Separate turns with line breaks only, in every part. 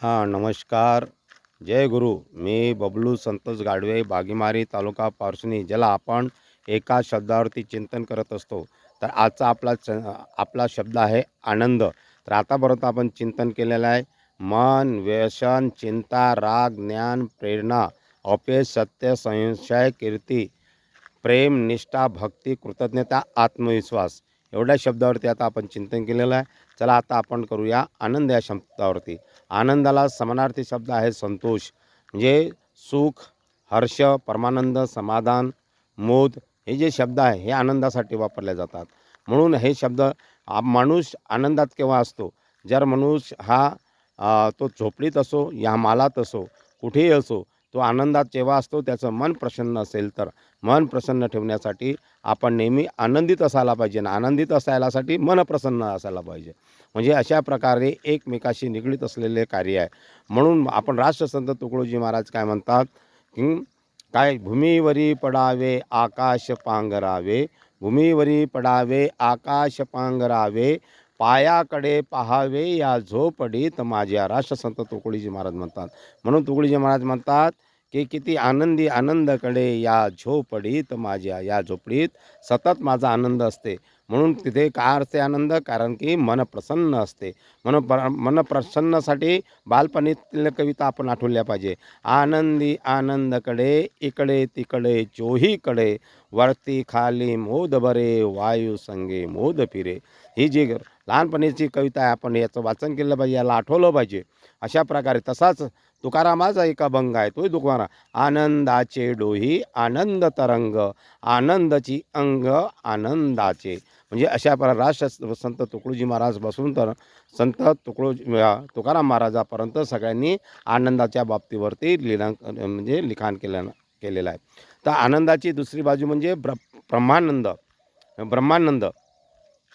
हां नमस्कार. जय गुरु. मी बबलू संतोष गाडवे बागीमारी तालुका पारसुनी ज्याला आपण एका शब्दावरती चिंतन करत असतो. तर आजचा आपला च आपला शब्द आहे आनंद. तर आतापर्यंत आपण चिंतन केलेलं आहे मन व्यसन चिंता राग ज्ञान प्रेरणा अपयश सत्य संशय कीर्ती प्रेम निष्ठा भक्ती कृतज्ञता आत्मविश्वास. एवढ्या शब्दावरती आता आपण चिंतन केलेलं आहे. चला आता आपण करूया आनंद या शब्दावरती. आनंदाला समानार्थी शब्द आहे संतोष म्हणजे सुख हर्ष परमानंद समाधान मोद हे जे शब्द आहे हे आनंदासाठी वापरले जातात. म्हणून हे शब्द आ- माणूस आनंदात केव्हा असतो? जर माणूस हा तो झोपडीत असो या मालात असो कुठेही असो तो आनंदात जेव्हा असतो त्याचं मन प्रसन्न असेल तर मन प्रसन्न ठेवण्यासाठी आपण नेहमी आनंदित असायला पाहिजे आणि आनंदित असायलासाठी मन प्रसन्न असायला पाहिजे. म्हणजे अशा प्रकारे एकमेकाशी निगडीत असलेले कार्य आहे. म्हणून आपण राष्ट्रसंत तुकडोजी महाराज काय म्हणतात की काय भूमीवरी पडावे आकाश पांघरावे. भूमीवरी पडावे आकाश पांघरावे. पायाकडे पहावे या झोपडीत माझ्या राष्ट्रसंत तुकडीजी महाराज म्हणतात. म्हणून तुकडीजी महाराज म्हणतात की किती आनंदी आनंदकडे या झोपडीत माझ्या या झोपडीत सतत माझा आनंद असते. म्हणून तिथे का असते आनंद कारण की मन प्रसन्न असते. मन प्र मन प्रसन्नासाठी बालपणीतील कविता आपण आठवल्या पाहिजे. आनंदी आनंदकडे इकडे तिकडे चोहीकडे वरती खाली मोद बरे वायू संगे मोद फिरे. ही जी लहानपणीची कविता आहे आपण याचं वाचन केलं पाहिजे याला आठवलं पाहिजे. अशा प्रकारे तसाच तुकारामाचा एक अभंग आहे तोही तुकाराम. आनंदाचे डोही आनंद तरंग आनंदाची अंग आनंदाचे. म्हणजे अशा प्र राष्ट्र संत तुकडोजी महाराज बसून तर संत तुकडोजी तुकाराम महाराजापर्यंत सगळ्यांनी आनंदाच्या बाबतीवरती लिलांक म्हणजे लिखाण केलं केलेलं आहे. तर आनंदाची दुसरी बाजू म्हणजे ब्र ब्रह्मानंद. ब्रह्मानंद.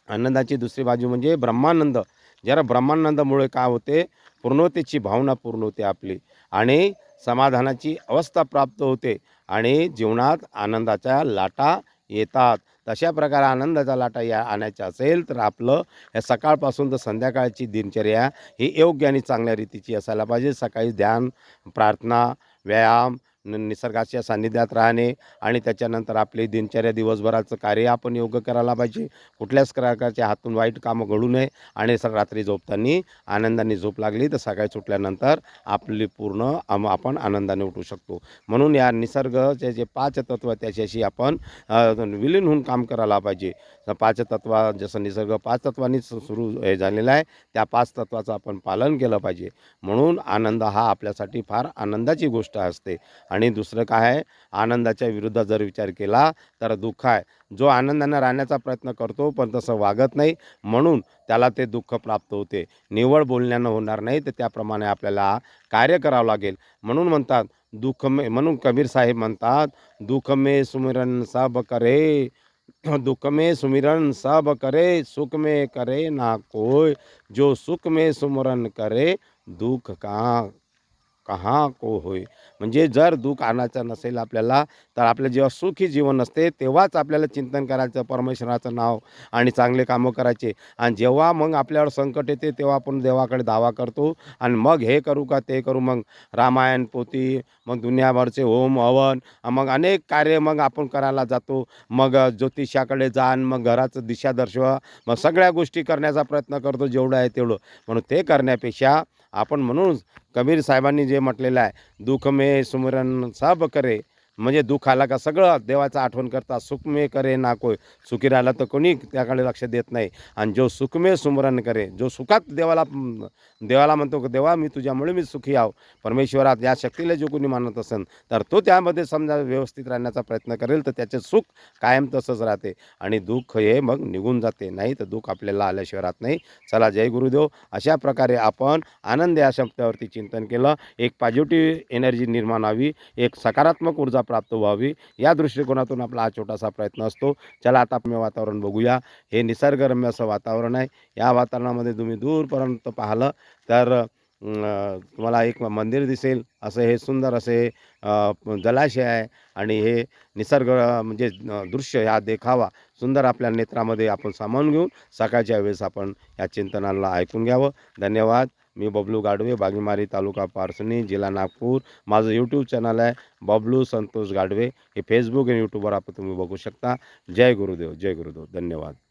आनंदाची दुसरी बाजू म्हणजे ब्रह्मानंद. जरा ब्रह्मानंदामुळे काय होते? पूर्णतेची भावना पूर्ण होते आपली आणि समाधानाची अवस्था प्राप्त होते आणि जीवनात आनंदाच्या लाटा येतात. तशा प्रकारे आनंदाचा लाटा या आणायचा असेल तर आपलं या सकाळपासून तर संध्याकाळची दिनचर्या ही योग्य आणि चांगल्या रीतीची असायला पाहिजे. सकाळी ध्यान प्रार्थना व्यायाम निसर्गाच्या सान्निध्यात राहणे आणि त्याच्यानंतर आपली दिनचर्या दिवसभराचं कार्य आपण योग्य करायला पाहिजे. कुठल्याच प्रकारच्या हातून वाईट कामं घडू नये आणि सर रात्री झोपताना आनंदाने झोप लागली तर सकाळी सुटल्यानंतर आपली पूर्ण आम आपण आनंदाने उठू शकतो. म्हणून या निसर्गाचे जे पाच तत्व त्याच्याशी आपण विलीन होऊन काम करायला पाहिजे. पाच तत्व जसं निसर्ग पाच तत्वांनीच सुरू हे झालेला आहे त्या पाच तत्वाचं आपण पालन केलं पाहिजे. म्हणून आनंद हा आपल्यासाठी फार आनंदाची गोष्ट असते. आणि दुसरं काय आहे? आनंदाच्या विरुद्ध जर विचार केला तर दुःख आहे. जो आनंदानं राहण्याचा प्रयत्न करतो पण तसं वागत नाही म्हणून त्याला ते दुःख प्राप्त होते. निवड बोलण्यानं होणार नाही तर त्याप्रमाणे आपल्याला कार्य करावं लागेल. म्हणून म्हणतात दुःख मे म्हणून कबीर साहेब म्हणतात दुःख मे सुमिरन सब करे दुःख में सुमिरन सब करे सुख में करे ना कोई। जो सुख में सुमरन करे दुःख का कहाँ को होय? म्हणजे जर दुःख आणायचं नसेल आपल्याला तर आपलं जेव्हा सुखी जीवन असते तेव्हाच आपल्याला चिंतन करायचं परमेश्वराचं नाव आणि चांगले कामं करायचे. आणि जेव्हा मग आपल्यावर संकट येते तेव्हा आपण देवाकडे दावा करतो. आणि मग हे करू का ते करू. मग रामायण पोथी मग दुनियाभरचे होम हवन मग अनेक कार्य मग आपण करायला जातो. मग ज्योतिषाकडे जाण मग घराचं दिशा दर्शवा. मग सगळ्या गोष्टी करण्याचा प्रयत्न करतो जेवढं आहे तेवढं. म्हणून ते करण्यापेक्षा आपण म्हणून कबीर साहेबांनी जे म्हटलेलं आहे दुःख मे सुमरन सब करे म्हणजे दुःख आला का सगळं देवाचं आठवण करता सुखमे करे ना कोय. सुखी राहिला तर कोणी त्याकडे लक्ष देत नाही. आणि जो सुखमे सुमरण करे जो सुखात देवाला देवाला म्हणतो की देवा मी तुझ्यामुळे मी सुखी आहो. परमेश्वरात या शक्तीला जो कोणी मानत असेल तर तो त्यामध्ये समजा व्यवस्थित राहण्याचा प्रयत्न करेल तर त्याचे सुख कायम तसंच राहते. आणि दुःख हे मग निघून जाते. नाही तर दुःख आपल्याला आल्याशिवाय राहत नाही. चला जय गुरुदेव. अशा प्रकारे आपण आनंद या शब्दावरती चिंतन केलं. एक पॉझिटिव्ह एनर्जी निर्माण व्हावी. एक सकारात्मक ऊर्जा प्राप्त व्हावी. या दृष्टिकोनातून आपला हा छोटासा प्रयत्न असतो. चला आता आपण वातावरण बघूया. हे निसर्गरम्य असं वातावरण आहे. या वातावरणामध्ये तुम्ही दूरपर्यंत पाहिलं तर तुम्हाला एक मंदिर दिसेल. असं हे सुंदर असे जलाशय आहे आणि हे निसर्ग म्हणजे दृश्य हा देखावा. सुंदर आपल्या नेत्रामध्ये आपण सामावून घेऊन सकाळच्या वेळेस आपण या चिंतनाला ऐकून घ्यावं. धन्यवाद. मी बबलू गाडवे बागीमारी तालुका पारसणी जिल्हा नागपूर. माझं यूट्यूब चॅनल आहे बबलू संतोष गाडवे. हे फेसबुक आणि यूट्यूबवर आपण तुम्ही बघू शकता. जय गुरुदेव जय गुरुदेव. धन्यवाद.